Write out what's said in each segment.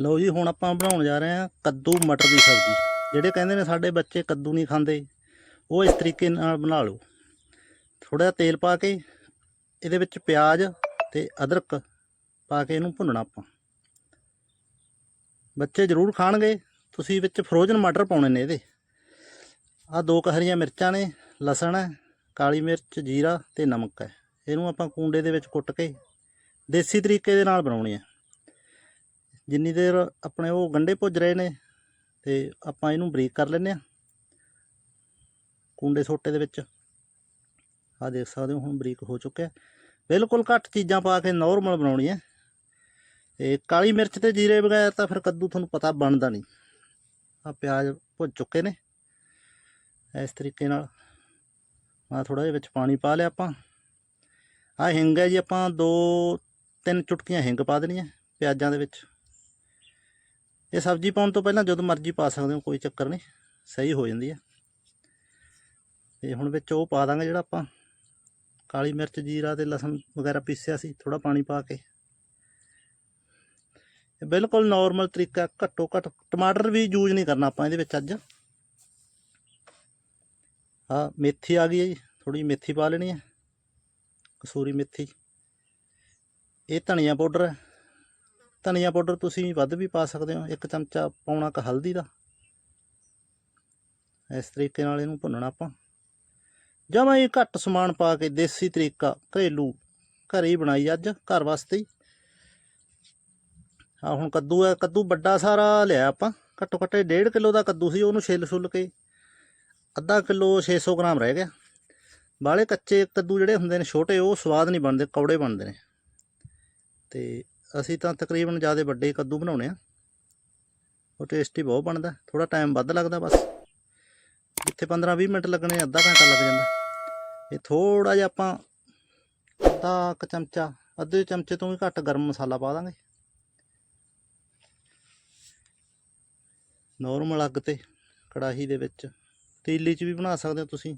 ਲਓ ਜੀ, ਹੁਣ ਆਪਾਂ ਬਣਾਉਣ ਜਾ ਰਹੇ ਹਾਂ ਕੱਦੂ ਮਟਰ ਦੀ ਸਬਜ਼ੀ। ਜਿਹੜੇ ਕਹਿੰਦੇ ਨੇ ਸਾਡੇ ਬੱਚੇ ਕੱਦੂ ਨਹੀਂ ਖਾਂਦੇ, ਉਹ ਇਸ ਤਰੀਕੇ ਨਾਲ ਬਣਾ ਲਓ। ਥੋੜਾ ਜਿਹਾ ਤੇਲ ਪਾ ਕੇ ਇਹਦੇ ਵਿੱਚ ਪਿਆਜ਼ ਤੇ ਅਦਰਕ ਪਾ ਕੇ ਇਹਨੂੰ ਭੁੰਨਣਾ ਆਪਾਂ। ਬੱਚੇ ਜ਼ਰੂਰ ਖਾਣਗੇ, ਤੁਸੀਂ ਵਿੱਚ ਫਰੋਜ਼ਨ ਮਟਰ ਪਾਉਣੇ ਨੇ ਇਹਦੇ। ਆ ਦੋ ਕਹਰੀਆਂ ਮਿਰਚਾਂ ਨੇ, ਲਸਣ ਹੈ, ਕਾਲੀ ਮਿਰਚ, ਜੀਰਾ ਤੇ ਨਮਕ ਹੈ। ਇਹਨੂੰ ਆਪਾਂ ਕੁੰਡੇ ਦੇ ਵਿੱਚ ਕੁੱਟ ਕੇ ਦੇਸੀ ਤਰੀਕੇ ਦੇ ਨਾਲ ਬਣਾਉਣੀ ਹੈ ਜਿੰਨੀ ਦੇਰ ਆਪਣੇ ਉਹ ਗੰਡੇ ਭੁੱਜ ਰਹੇ ਨੇ ਤੇ ਆਪਾਂ ਇਹਨੂੰ ਬਰੀਕ ਕਰ ਲੈਂਦੇ ਆ ਕੁੰਡੇ ਸੋਟੇ ਦੇ ਵਿੱਚ। ਆ ਦੇਖ ਸਕਦੇ ਹੋ, ਹੁਣ ਬਰੀਕ ਹੋ ਚੁੱਕਿਆ। ਬਿਲਕੁਲ ਘੱਟ ਚੀਜ਼ਾਂ ਪਾ ਕੇ ਨਾਰਮਲ ਬਣਾਉਣੀ ਹੈ। ਤੇ ਕਾਲੀ ਮਿਰਚ ਤੇ ਜੀਰੇ ਬਗੈਰ ਤਾਂ ਫਿਰ ਕੱਦੂ ਤੁਹਾਨੂੰ ਪਤਾ ਬਣਦਾ ਨਹੀਂ। ਆ ਪਿਆਜ਼ ਭੁੱਜ ਚੁੱਕੇ ਨੇ। ਇਸ ਤਰੀਕੇ ਨਾਲ ਆ ਥੋੜਾ ਜਿਹਾ ਵਿੱਚ ਪਾਣੀ ਪਾ ਲਿਆ ਆਪਾਂ। ਆ ਹਿੰਗ ਹੈ ਜੀ, ਆਪਾਂ ਦੋ ਤਿੰਨ ਚੁਟਕੀਆਂ ਹਿੰਗ ਪਾ ਦੇਣੀਆਂ ਪਿਆਜ਼ਾਂ ਦੇ ਵਿੱਚ। ਇਹ ਸਬਜ਼ੀ ਪਾਉਣ ਤੋਂ ਪਹਿਲਾਂ ਜਦੋਂ ਮਰਜ਼ੀ ਪਾ ਸਕਦੇ ਹੋ, ਕੋਈ ਚੱਕਰ ਨਹੀਂ, ਸਹੀ ਹੋ ਜਾਂਦੀ ਹੈ। ਤੇ ਹੁਣ ਵਿੱਚ ਉਹ ਪਾ ਦਾਂਗੇ ਜਿਹੜਾ ਆਪਾਂ ਕਾਲੀ ਮਿਰਚ, ਜੀਰਾ ਤੇ ਲਸਣ ਵਗੈਰਾ ਪੀਸਿਆ ਸੀ ਥੋੜਾ ਪਾਣੀ ਪਾ ਕੇ। ਇਹ ਬਿਲਕੁਲ ਨਾਰਮਲ ਤਰੀਕਾ, ਘੱਟੋ ਘੱਟ ਟਮਾਟਰ ਵੀ ਯੂਜ਼ ਨਹੀਂ ਕਰਨਾ ਆਪਾਂ ਇਹਦੇ ਵਿੱਚ ਅੱਜ। ਆ ਮੇਥੀ ਆ ਗਈ ਹੈ ਜੀ ਥੋੜੀ ਮੇਥੀ ਪਾ ਲੈਣੀ ਹੈ, ਕਸੂਰੀ ਮੇਥੀ। ਇਹ ਧਨੀਆ ਪਾਊਡਰ ਹੈ। ਧਨੀਆ ਪਾਊਡਰ ਤੁਸੀਂ ਵੱਧ ਵੀ ਪਾ ਸਕਦੇ ਹੋ, ਇੱਕ ਚਮਚਾ ਪਾਉਣਾ ਕ ਹਲਦੀ ਦਾ। ਇਸ ਤਰੀਕੇ ਨਾਲ ਇਹਨੂੰ ਭੁੰਨਣਾ ਆਪਾਂ। ਜਮਾਂ ਹੀ ਘੱਟ ਸਮਾਨ ਪਾ ਕੇ ਦੇਸੀ ਤਰੀਕਾ ਘਰੇਲੂ ਘਰੇ ਹੀ ਬਣਾਈ ਅੱਜ ਘਰ ਵਾਸਤੇ ਹੀ। ਆ ਹੁਣ ਕੱਦੂ ਹੈ ਕੱਦੂ ਵੱਡਾ ਸਾਰਾ ਲਿਆ ਆਪਾਂ। ਘੱਟੋ ਘੱਟ 1.5 ਕਿਲੋ ਦਾ ਕੱਦੂ ਸੀ, ਉਹਨੂੰ ਛਿੱਲ ਛੁੱਲ ਕੇ ਅੱਧਾ ਕਿਲੋ 600 ਗ੍ਰਾਮ ਰਹਿ ਗਿਆ। ਬਾਲੇ ਕੱਚੇ ਕੱਦੂ ਜਿਹੜੇ ਹੁੰਦੇ ਨੇ ਛੋਟੇ, ਉਹ ਸਵਾਦ ਨਹੀਂ ਬਣਦੇ, ਕੌੜੇ ਬਣਦੇ ਨੇ। ਤੇ ਅਸੀਂ ਤਾਂ ਤਕਰੀਬਨ ਜ਼ਿਆਦਾ ਵੱਡੇ ਕੱਦੂ ਬਣਾਉਣੇ ਆ। ਉਹ ਟੇਸਟੀ ਬਹੁਤ ਬਣਦਾ ਥੋੜਾ ਟਾਈਮ ਵੱਧ ਲੱਗਦਾ ਬਸ। ਜਿੱਥੇ 15 20 ਮਿੰਟ ਲੱਗਣੇ, ਅੱਧਾ ਘੰਟਾ ਲੱਗ ਜਾਂਦਾ। ਇਹ ਥੋੜਾ ਜਿਹਾ ਆਪਾਂ ਅੱਧਾ ਕੁ ਚਮਚਾ, ਅੱਧੇ ਚਮਚੇ ਤੋਂ ਵੀ ਘੱਟ ਗਰਮ ਮਸਾਲਾ ਪਾ ਦਾਂਗੇ। ਨੋਰਮਲ ਅੱਗ ਤੇ, ਕੜਾਹੀ ਦੇ ਵਿੱਚ। ਤੀਲੀ 'ਚ ਵੀ ਬਣਾ ਸਕਦੇ ਹੋ ਤੁਸੀਂ।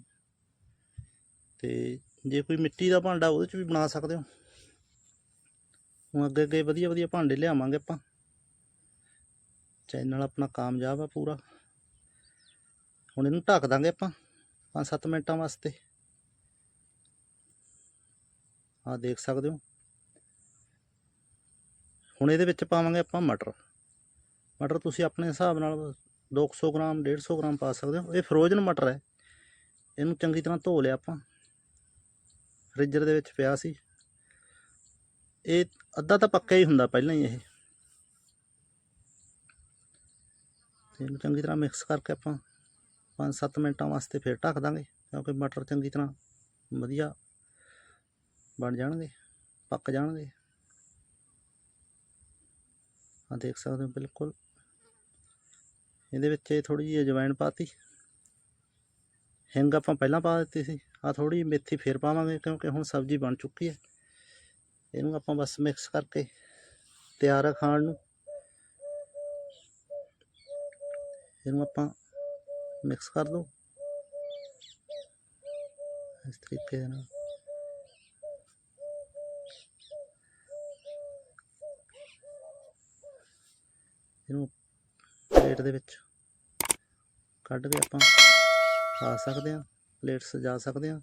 ਤੇ ਜੇ ਕੋਈ ਮਿੱਟੀ ਦਾ ਭਾਂਡਾ, ਉਹਦੇ 'ਚ ਵੀ ਬਣਾ ਸਕਦੇ ਹੋ। ਹੁਣ ਅੱਗੇ ਅੱਗੇ ਵਧੀਆ ਵਧੀਆ ਭਾਂਡੇ ਲਿਆਵਾਂਗੇ ਆਪਾਂ। ਚੈਨਲ ਆਪਣਾ ਕਾਮਯਾਬ ਆ ਪੂਰਾ। ਹੁਣ ਇਹਨੂੰ ਢੱਕ ਦਾਂਗੇ ਆਪਾਂ 5-7 ਮਿੰਟਾਂ ਵਾਸਤੇ। ਆ ਦੇਖ ਸਕਦੇ ਹੋ। ਹੁਣ ਇਹਦੇ ਵਿੱਚ ਪਾਵਾਂਗੇ ਆਪਾਂ ਮਟਰ। ਮਟਰ ਤੁਸੀਂ ਆਪਣੇ ਹਿਸਾਬ ਨਾਲ 200 ਗ੍ਰਾਮ 150 ਗ੍ਰਾਮ ਪਾ ਸਕਦੇ ਹੋ। ਇਹ ਫਰੋਜ਼ਨ ਮਟਰ ਹੈ। ਇਹਨੂੰ ਚੰਗੀ ਤਰ੍ਹਾਂ ਧੋ ਲਿਆ ਆਪਾਂ। ਫ੍ਰਿਜਰ ਦੇ ਵਿੱਚ ਪਿਆ ਸੀ। ਇਹ ਅੱਧਾ ਤਾਂ ਪੱਕਾ ਹੀ ਹੁੰਦਾ ਪਹਿਲਾਂ ਹੀ ਇਹ। ਤੇ ਇਹਨੂੰ ਚੰਗੀ ਤਰ੍ਹਾਂ ਮਿਕਸ ਕਰਕੇ ਆਪਾਂ 5-7 ਮਿੰਟਾਂ ਵਾਸਤੇ ਫਿਰ ਢੱਕ ਦਾਂਗੇ, ਕਿਉਂਕਿ ਮਟਰ ਚੰਗੀ ਤਰ੍ਹਾਂ ਵਧੀਆ ਬਣ ਜਾਣਗੇ, ਪੱਕ ਜਾਣਗੇ। ਆ ਦੇਖ ਸਕਦੇ ਹੋ ਬਿਲਕੁਲ। ਇਹਦੇ ਵਿੱਚ ਇਹ ਥੋੜੀ ਜਿਹੀ ਅਜਵਾਇਣ ਪਾਤੀ। ਹਿੰਗ ਆਪਾਂ ਪਹਿਲਾਂ ਪਾ ਦਿੱਤੀ ਸੀ। ਆ ਥੋੜੀ ਮੇਥੀ ਫੇਰ ਪਾਵਾਂਗੇ, ਕਿਉਂਕਿ ਹੁਣ ਸਬਜ਼ੀ ਬਣ ਚੁੱਕੀ ਹੈ। ਇਹਨੂੰ ਆਪਾਂ ਬਸ ਮਿਕਸ ਕਰਕੇ ਤਿਆਰ ਆ ਖਾਣ ਨੂੰ। ਇਹਨੂੰ ਆਪਾਂ ਮਿਕਸ ਕਰ ਦੋ ਇਸ ਤਰੀਕੇ ਦੇ ਨਾਲ। ਇਹਨੂੰ ਪਲੇਟ ਦੇ ਵਿੱਚ ਕੱਢ ਕੇ ਆਪਾਂ ਖਾ ਸਕਦੇ ਹਾਂ। ਪਲੇਟ ਸਜਾ ਸਕਦੇ ਹਾਂ।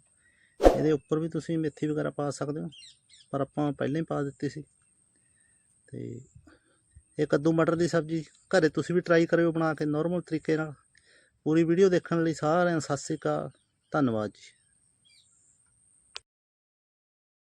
ਇਹਦੇ ਉੱਪਰ ਵੀ ਤੁਸੀਂ ਮੇਥੀ ਵਗੈਰਾ ਪਾ ਸਕਦੇ ਹੋ। ਪਰ ਆਪਾਂ ਪਹਿਲਾਂ ਹੀ ਪਾ ਦਿੱਤੀ ਸੀ। ਤੇ ਇਹ ਕੱਦੂ ਮਟਰ ਦੀ ਸਬਜ਼ੀ ਘਰੇ ਤੁਸੀਂ ਵੀ ਟਰਾਈ ਕਰਿਓ ਬਣਾ ਕੇ ਨਾਰਮਲ ਤਰੀਕੇ ਨਾਲ। ਪੂਰੀ ਵੀਡੀਓ ਦੇਖਣ ਲਈ ਸਾਰਿਆਂ ਨੂੰ ਸਤਿ ਸ੍ਰੀ ਅਕਾਲ, ਧੰਨਵਾਦ ਜੀ।